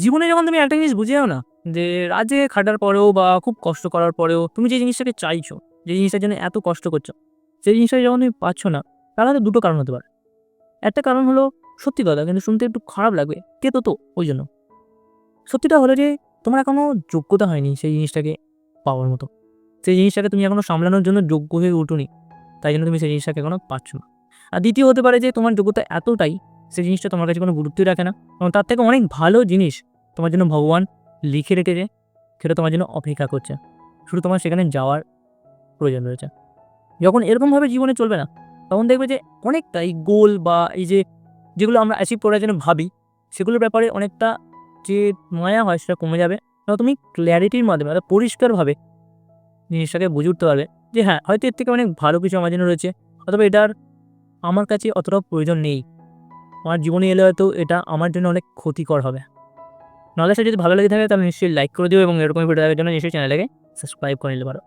জীবনে যখন তুমি একটা জিনিস বুঝে যাও না, যে রাজে খাটার পরেও বা খুব কষ্ট করার পরেও তুমি যে জিনিসটাকে চাইছো, যে জিনিসটার জন্য এত কষ্ট করছ, সেই জিনিসটা যখন তুমি পাচ্ছ না তার হয়তো দুটো কারণ হতে পারে। একটা কারণ হলো সত্যি কথা, কিন্তু শুনতে একটু খারাপ লাগবে, কে তো তো, ওই জন্য। সত্যিটা হলো যে তোমার এখনও যোগ্যতা হয়নি সেই জিনিসটাকে পাওয়ার মতো। সেই জিনিসটাকে তুমি এখনও সামলানোর জন্য যোগ্য হয়ে উঠোনি, তাই জন্য তুমি সেই জিনিসটাকে এখনও পাচ্ছ না। আর দ্বিতীয় হতে পারে যে তোমার যোগ্যতা এতটাই সেই জিনিসটা তোমার কাছে কোনো গুরুত্বই রাখে না। এবং তার থেকে অনেক ভালো জিনিস তোমার জন্য ভগবান লিখে রেখেছে, সেটা তোমার জন্য অপেক্ষা করছে। শুধু তোমার সেখানে যাওয়ার প্রয়োজন রয়েছে। যখন এরকমভাবে জীবনে চলবে না, তখন দেখবে যে অনেকটাই গোল বা এই যে যেগুলো আমরা অ্যাচিভ করার জন্য ভাবি, সেগুলোর ব্যাপারে অনেকটা যে মায়া হয় সেটা কমে যাবে তুমি ক্ল্যারিটির মাধ্যমে অর্থাৎ পরিষ্কারভাবে জিনিসটাকে বুঝে উঠতে পারবে যে হ্যাঁ হয়তো এর থেকে অনেক ভালো কিছু আমার জন্য রয়েছে, অথবা এটার আমার কাছে অতটাও প্রয়োজন নেই। আমার জীবনে এলে হয়তো এটা আমার জন্য অনেক ক্ষতিকর হবে। নলেজটা যদি ভালো লেগে থাকে তাহলে নিশ্চয়ই লাইক করে দিও এবং এরকম ভিডিও দেখার জন্য নিশ্চয়ই চ্যানেলটাকে সাবস্ক্রাইব করে নিতে পারো।